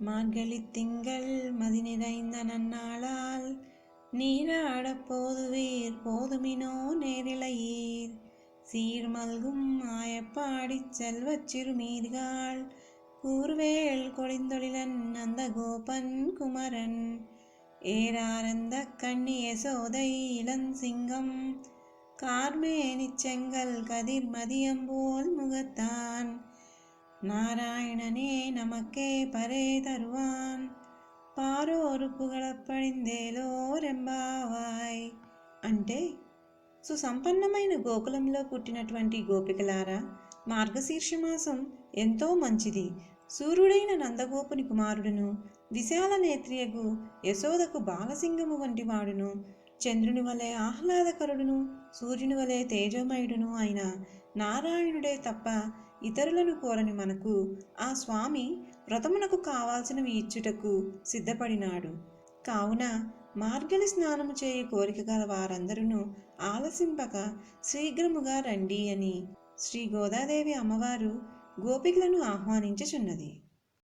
மார்கழி திங்கள் மதி நிறைந்த நன்னாளால் நீராடப் போதுவீர் போதுமினோ நேரிழையீர். சீர்மல்கும் ஆயப்பாடிச் செல்வச் சிறுமீர்கள் கூர்வேல் கொழிந்தொழிலன் அந்த கோபன் குமரன் ஏராரந்த கண்ணி யசோதை இளஞ்சிங்கம் கார்மேனிச் செங்கல் கதிர் மதியம்போல் முகத்தான். నారాయణనే నమకే పరే പരേ തരുവാൻ പാരോറുപ്പുകളപ്പഴിന്തേലോ రెంబావాయ్. అంటే సుసంపన్నమైన గోకులంలో పుట్టినటువంటి గోపికలారా మార్గశీర్షమాసం ఎంతో మంచిది. సూర్యుడైన నందగోపుని కుమారుడును విశాల నేత్రియగు యశోదకు బాలసింగము వంటి వాడును చంద్రుని వలె ఆహ్లాదకరుడును సూర్యుని వలె తేజమయుడును అయిన నారాయణుడే తప్ప ఇతరులను కోరని మనకు ఆ స్వామి వ్రతమునకు కావాల్సినవి ఇచ్చుటకు సిద్ధపడినాడు. కావున మార్గని స్నానము చేయ కోరిక గల వారందరూ ఆలసింపక శీఘ్రముగా రండి అని శ్రీ గోదాదేవి అమ్మవారు గోపికలను ఆహ్వానించుచున్నది.